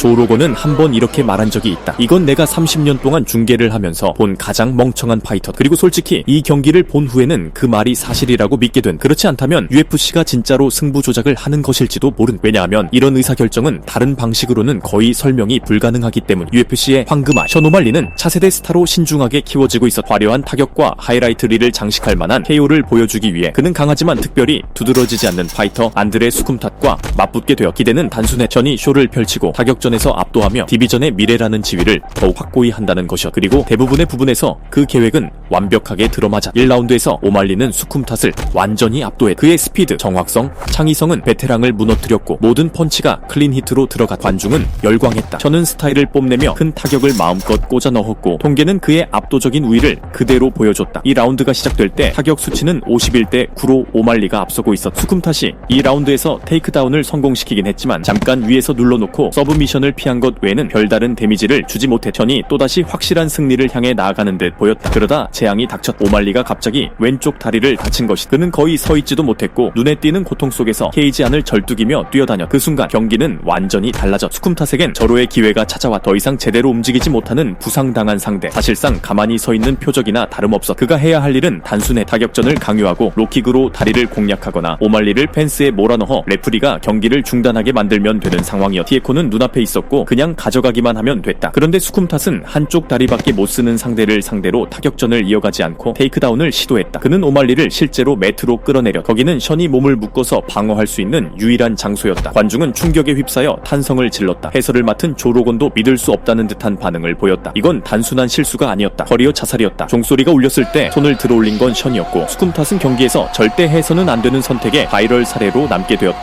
조로건은 한번 이렇게 말한 적이 있다. 이건 내가 30년 동안 중계를 하면서 본 가장 멍청한 파이터. 그리고 솔직히 이 경기를 본 후에는 그 말이 사실이라고 믿게 된. 그렇지 않다면 UFC가 진짜로 승부 조작을 하는 것일지도 모른. 왜냐하면 이런 의사 결정은 다른 방식으로는 거의 설명이 불가능하기 때문. UFC의 황금아 셔노말리는 차세대 스타로 신중하게 키워지고 있어 화려한 타격과 하이라이트 릴을 장식할 만한 KO를 보여주기 위해 그는 강하지만 특별히 두드러지지 않는 파이터 안드레 수쿰탓과 맞붙게 되어 기대는 단순해 전이 쇼를 펼치고 타격전 에서 압도하며 디비전의 미래라는 지위를 더욱 확고히 한다는 것이었. 그리고 대부분의 부분에서 그 계획은 완벽하게 들어맞아 1라운드에서 오말리는 수쿰탓을 완전히 압도해 그의 스피드, 정확성, 창의성은 베테랑을 무너뜨렸고 모든 펀치가 클린 히트로 들어가 관중은 열광했다. 저는 스타일을 뽐내며 큰 타격을 마음껏 꽂아 넣었고 통계는 그의 압도적인 우위를 그대로 보여줬다. 이 라운드가 시작될 때 타격 수치는 51대 9로 오말리가 앞서고 있었. 수쿰탓이 이 라운드에서 테이크다운을 성공시키긴 했지만 잠깐 위에서 눌러놓고 서브미션 을 피한 것 외에는 별다른 데미지를 주지 전이 또다시 확실한 승리를 향해 나아가는 듯 보였다. 그러다 재앙이 닥쳤. 오말리가 갑자기 왼쪽 다리를 다친 것이 그는 거의 서 있지도 못했고 눈에 띄는 고통 속에서 케이지 안을 절뚝이며 뛰어다녀 그 순간 경기는 완전히 달라져 수쿰탓에겐 절호의 기회가 찾아와 더 이상 제대로 움직이지 못하는 부상당한 상대 사실상 가만히 서 있는 표적이나 다름없어 그가 해야 할 일은 단순해 타격전을 강요하고 로킥으로 다리를 공략하거나 오말리를 펜스에 몰아넣어 레프리가 경기를 중단하게 만들면 되는 상황이었 티에코는 눈앞에 있 었고 그냥 가져가기만 하면 됐다. 그런데 수쿰탓은 한쪽 다리밖에 못 쓰는 상대를 상대로 타격전을 이어가지 않고 테이크다운을 시도했다. 그는 오말리를 실제로 매트로 끌어내려 거기는 션이 몸을 묶어서 방어할 수 있는 유일한 장소였다. 관중은 충격에 휩싸여 탄성을 질렀다. 해설을 맡은 조로건도 믿을 수 없다는 듯한 반응을 보였다. 이건 단순한 실수가 아니었다. 커리어 자살이었다. 종소리가 울렸을 때 손을 들어 올린 건 션이었고 수쿰탓은 경기에서 절대 해서는 안 되는 선택의 바이럴 사례로 남게 되었다